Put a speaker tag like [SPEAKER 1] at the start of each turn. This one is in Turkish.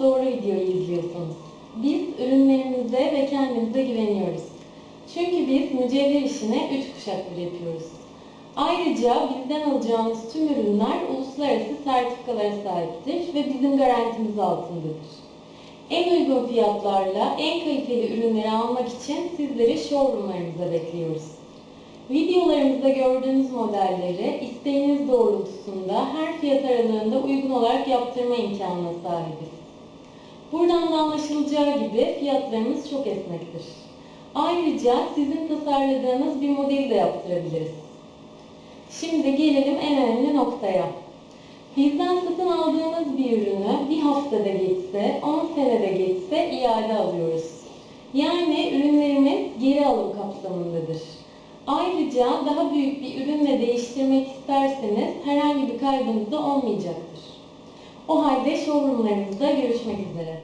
[SPEAKER 1] doğru gidiyor izliyorsanız. Biz ürünlerimize ve kendimize güveniyoruz. Çünkü biz mücevher işine üç kuşaktır yapıyoruz. Ayrıca bizden alacağınız tüm ürünler uluslararası sertifikalara sahiptir ve bizim garantimiz altındadır. En uygun fiyatlarla en kaliteli ürünleri almak için sizleri showroomlarımıza bekliyoruz. Videolarımızda gördüğünüz modelleri isteğiniz doğrultusunda her fiyat aralığında uygun olarak yaptırma imkanına sahibiz. Buradan da anlaşılacağı gibi fiyatlarımız çok esnektir. Ayrıca sizin tasarladığınız bir modeli de yaptırabiliriz. Şimdi gelelim en önemli noktaya. Bizden satın aldığınız bir ürünü bir haftada geçse, 10 senede geçse iade alıyoruz. Yani ürünlerimiz geri alım kapsamındadır. Ayrıca daha büyük bir ürünle değiştirmek isterseniz herhangi bir kaybınız da olmayacaktır. O halde showroomlarımızda görüşmek üzere.